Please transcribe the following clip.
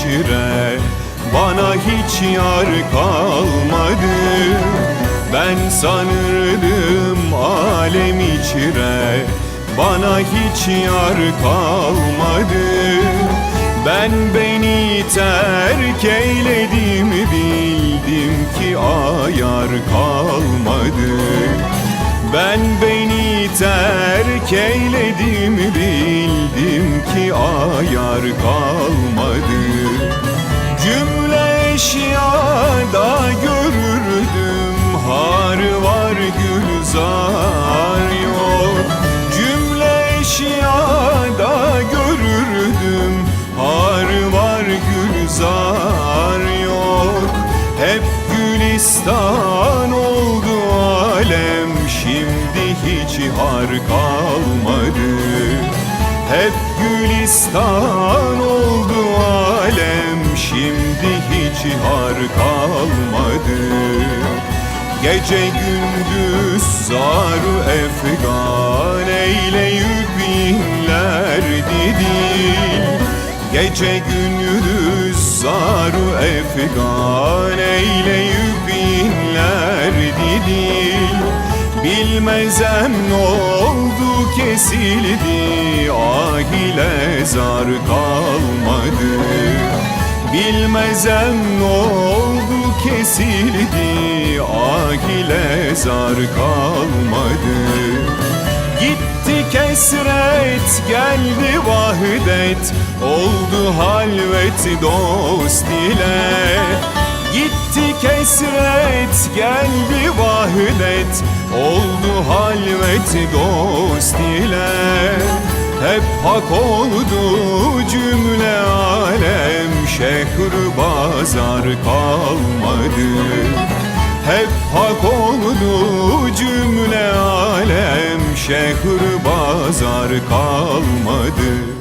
içre Bana hiç yar kalmadı. Ben sanırdım alem içre Bana hiç yar kalmadı. Ben beni terk eyledim Bildim ki ayar kalmadı. Ben beni terk eyledim bildim ki ayar kalmadı Cümle eşyada görürdüm har var gülzar yok. Cümle eşyada görürdüm har var gülzar yok. Hep gülistan oldu alem Şimdi hiç har kalmadı. Hep gülistan oldu Şimdi hiç har kalmadı. Gece gündüz zaru efgan Eyleyüp inler didil Gece gündüz zaru efgan Eyleyüp inler didil Bilmezem ne oldu kesildi Ah ile zar kalmadı Ne oldu kesildi. Ah ile zar kalmadı. Gitti kesret geldi vahdet. Oldu halvet dost ile. Gitti kesret geldi vahdet. Oldu halvet dost ile. Hep hak oldu cümle alem Şehr bazar kalmadı. Hep hak oldu cümle alem. Şehr bazar kalmadı